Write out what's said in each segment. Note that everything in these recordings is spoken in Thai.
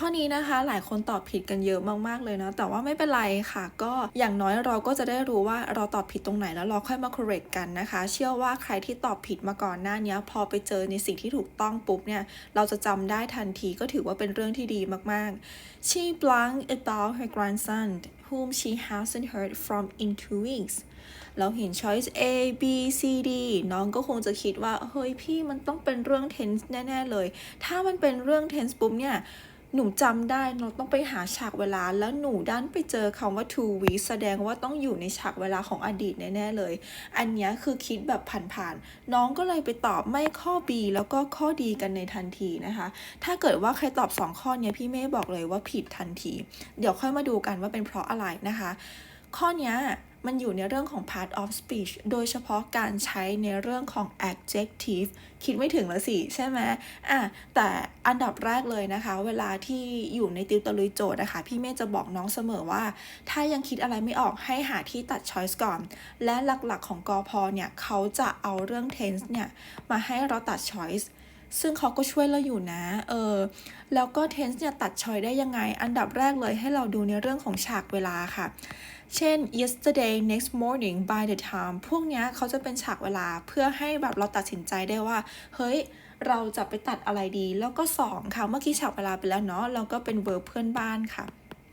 ข้อนี้นะคะหลายคนตอบผิดกันเยอะมากๆเลยนะ แต่ว่าไม่เป็นไรค่ะ ก็อย่างน้อยเราก็จะได้รู้ว่าเราตอบผิดตรงไหนแล้วเราค่อยมา correct กันนะคะ เชื่อว่าใครที่ตอบผิดมาก่อนหน้านี้พอไปเจอในสิ่งที่ถูกต้องปุ๊บเนี่ย เราจะจำได้ทันทีก็ถือว่าเป็นเรื่องที่ดีมากๆ She blunked about her grandson whom she hasn't heard from in two weeks เราเห็น choice A B C D น้องก็คงจะคิดว่า เฮ้ยพี่มันต้องเป็นเรื่อง tense แน่ ๆ เลย ถ้ามันเป็นเรื่อง tense ปุ๊บเนี่ย หนูจำได้เราต้องไปหาฉากเวลาแล้วหนูดันไปเจอคำว่า two weeks แสดงว่าต้องอยู่ในฉากเวลาของอดีตแน่ๆเลย อันนี้คือคิดแบบผ่านๆ น้องก็เลยไปตอบไม่ข้อ B แล้วก็ข้อดีกันในทันทีนะคะ ถ้าเกิดว่าใครตอบ 2 ข้อเนี้ยพี่เมย์บอกเลยว่าผิดทันที เดี๋ยวค่อยมาดูกันว่าเป็นเพราะอะไรนะคะ ข้อเนี้ย มันอยู่ในเรื่องของ part of speech โดยเฉพาะการใช้ในเรื่องของ adjective คิดไม่ถึงล้วสิ ใช่ไหมอะ แต่อันดับแรกเลยนะคะ เวลาที่อยู่ในติวตะลุยโจทย์นะคะ พี่เมย์จะบอกน้องเสมอว่า ถ้ายังคิดอะไรไม่ออกให้หาที่ตัด choice ก่อน และหลักๆของกอพอเนี่ย เขาจะเอาเรื่อง tense เนี่ย มาให้เราตัด choice ซึ่งเขาก็ช่วยเราอยู่นะ เออ แล้วก็ tense เนี่ย ตัดชอยได้ยังไง อันดับแรกเลยให้เราดูในเรื่องของฉากเวลาค่ะ เช่น yesterday next morning by the time พวกนี้เขาจะเป็นฉากเวลาเพื่อให้แบบเราตัดสินใจได้ว่า เฮ้ย เราจะไปตัดอะไรดี แล้วก็สองค่ะ เมื่อกี้ฉากเวลาไปแล้วเนาะแล้วก็เป็น verb เพื่อนบ้านค่ะ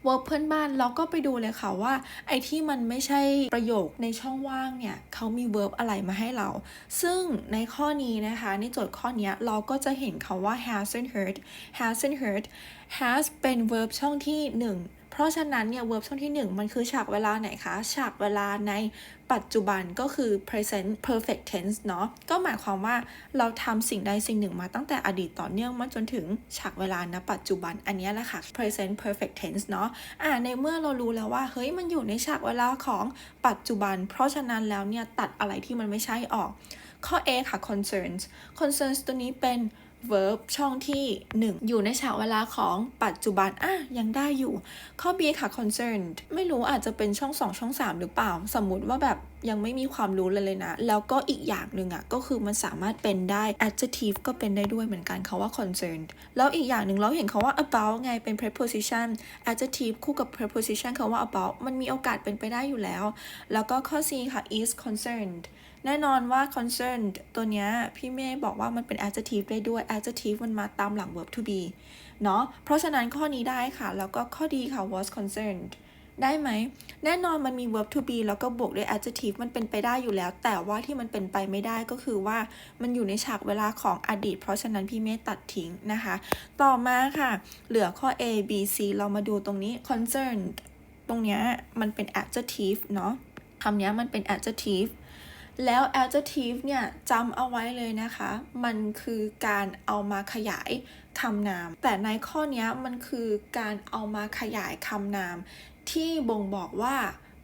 เวิร์เพื่อนบ้านเราก็ไปดูเลยค่ะว่า ไอ้ที่มันไม่ใช่ประโยคในช่องว่างเนี่ยเขามีเวิร์บอะไรมาให้เรา ซึ่งในข้อนี้นะคะ ในโจทย์ข้อนี้เราก็จะเห็นคาว่า hasn't heard hasn't heard has เป็นเวิร์บช่องที่ 1 เพราะฉะนั้นเนี่ยเวิร์บช่องที่ 1 มันคือฉากเวลาไหนคะ ฉากเวลาในปัจจุบันก็คือ present perfect tense เนาะก็หมายความว่าเราทำสิ่งใดสิ่งหนึ่งมาตั้งแต่อดีตต่อเนื่องมาจนถึงฉากเวลาณปัจจุบันอันนี้แหละค่ะ present perfect tense เนาะอ่าในเมื่อเรารู้แล้วว่าเฮ้ยมันอยู่ในฉากเวลาของปัจจุบัน เพราะฉะนั้นแล้วเนี่ยตัดอะไรที่มันไม่ใช่ออก ข้อ A ค่ะ concerns concerns ตัวนี้เป็น verb ช่องที่ 1 อยู่ในฉากเวลาของปัจจุบันอะยังได้อยู่ ข้อ B ค่ะ concerned ไม่รู้อาจจะเป็นช่อง 2 ช่อง 3 หรือเปล่า สมมุติว่าแบบ ยังไม่มีความรู้เลยเลยนะ แล้วก็อีกอย่างหนึ่งอะก็คือมันสามารถเป็นได้ adjective ก็เป็นได้ด้วยเหมือนกันคาว่า concerned แล้วอีกอย่างหนึ่งเราเห็นคาว่า about ไงเป็น preposition adjective คู่กับ preposition คาว่า about มันมีโอกาสเป็นไปได้อยู่แล้ว แล้วก็ข้อ C ค่ะ is concerned แน่นอนว่า concerned ตัวเนี้ยพี่เมย์บอกว่ามันเป็น adjective ได้ด้วย adjective มันมาตามหลัง verb to be เนาะเพราะฉะนั้นข้อนี้ได้ค่ะ แล้วก็ข้อดีค่ะ was concerned ได้ไหม แน่นอนมันมี verb to be แล้วก็บวกด้วย adjective มันเป็นไปได้อยู่แล้ว แต่ว่าที่มันเป็นไปไม่ได้ก็คือว่ามันอยู่ในฉากเวลาของอดีต เพราะฉะนั้นพี่เมย์ตัดทิ้งนะคะ ต่อมาค่ะ เหลือข้อ A B C เรามาดูตรงนี้ concerned ตรงเนี้ยมันเป็น adjective เนาะคำเนี้ยมันเป็น adjective แล้ว adjective เนี่ยจำเอาไว้เลยนะคะ มันคือการเอามาขยายคำนาม แต่ในข้อนี้มันคือการเอามาขยายคำนาม ที่บ่งบอกว่า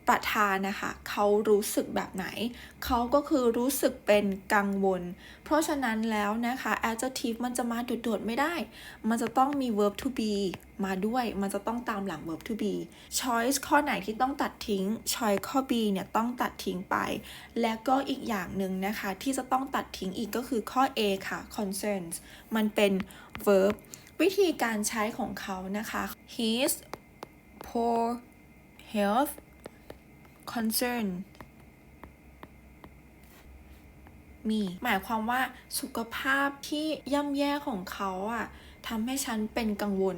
ประธานนะคะเขารู้สึกแบบไหน เขาก็คือรู้สึกเป็นกังวล เพราะฉะนั้นแล้วนะคะ adjective มันจะมาโดดๆไม่ได้ มันจะต้องมี verb to be มาด้วย มันจะต้องตามหลัง verb to be choice ข้อไหนที่ต้องตัดทิ้ง choice ข้อ B เนี่ยต้องตัดทิ้งไป และก็อีกอย่างหนึ่งนะคะ ที่จะต้องตัดทิ้งอีกก็คือข้อ A ค่ะ concerns มันเป็น verb วิธีการใช้ของเขานะคะ his poor health concern มีหมายความว่าสุขภาพที่ย่ำแย่ของเขาอะทำให้ฉันเป็นกังวล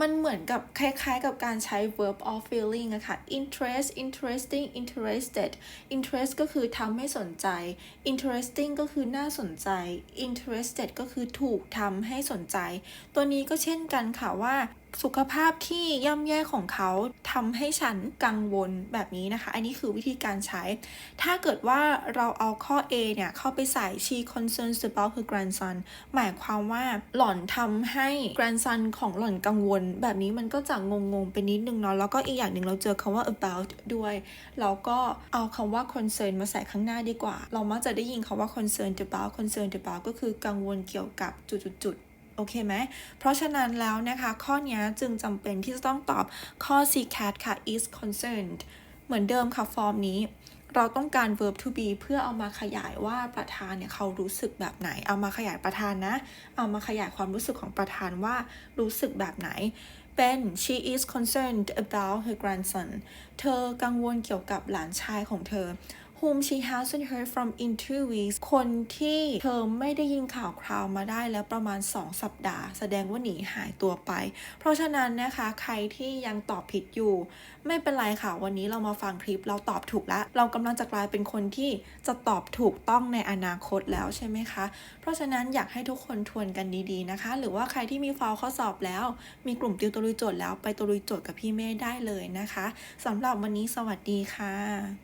มันเหมือนกับคล้ายๆกับการใช้ verb of feeling อะค่ะ interest interesting interested interest ก็คือทำให้สนใจ interesting ก็คือน่าสนใจ interested ก็คือถูกทำให้สนใจ ตัวนี้ก็เช่นกันค่ะว่า สุขภาพที่ย่ำแย่ของเขาทำให้ฉันกังวลแบบนี้นะคะ อันนี้คือวิธีการใช้ ถ้าเกิดว่าเราเอาข้อ A เนี่ย เข้าไปใส่ she concerns about her grandson หมายความว่าหล่อนทำให้ grandson ของหล่อนกังวล แบบนี้มันก็จะงงๆไปนิดนึงเนาะ แล้วก็อีกอย่างหนึ่งเราเจอคำว่า about ด้วยเราก็เอาคำว่า concern มาใส่ข้างหน้าดีกว่า เรามักจะได้ยินคำว่า concern about concern about ก็คือกังวลเกี่ยวกับจุดๆ โอเคไหม เพราะฉะนั้นแล้วนะคะ ข้อนี้จึงจำเป็นที่จะต้องตอบข้อ C cat ค่ะ is concerned เหมือนเดิมค่ะ ฟอร์มนี้ เราต้องการ verb to be เพื่อเอามาขยายว่าประธานเนี่ยเขารู้สึกแบบไหน เอามาขยายประธานนะ เอามาขยายความรู้สึกของประธานว่ารู้สึกแบบไหน เป็น she is concerned about her grandson เธอกังวลเกี่ยวกับหลานชายของเธอ whom she hasn't heard from in two weeks คนที่เธอไม่ได้ยินข่าวคราวมาได้แล้วประมาณ 2 สัปดาห์ แสดงว่าหนีหายตัวไป เพราะฉะนั้นนะคะใครที่ยังตอบผิดอยู่ ไม่เป็นไรค่ะ วันนี้เรามาฟังคลิปเราตอบถูกแล้ว เรากำลังจะกลายเป็นคนที่จะตอบถูกต้องในอนาคตแล้วใช่ไหมคะ เพราะฉะนั้นอยากให้ทุกคนทวนกันดีๆนะคะ หรือว่าใครที่มีไฟล์ข้อสอบแล้ว มีกลุ่มติวตวลุยโจทย์แล้วไปตวลุยโจทย์กับพี่เมย์ได้เลยนะคะสำหรับวันนี้สวัสดีค่ะ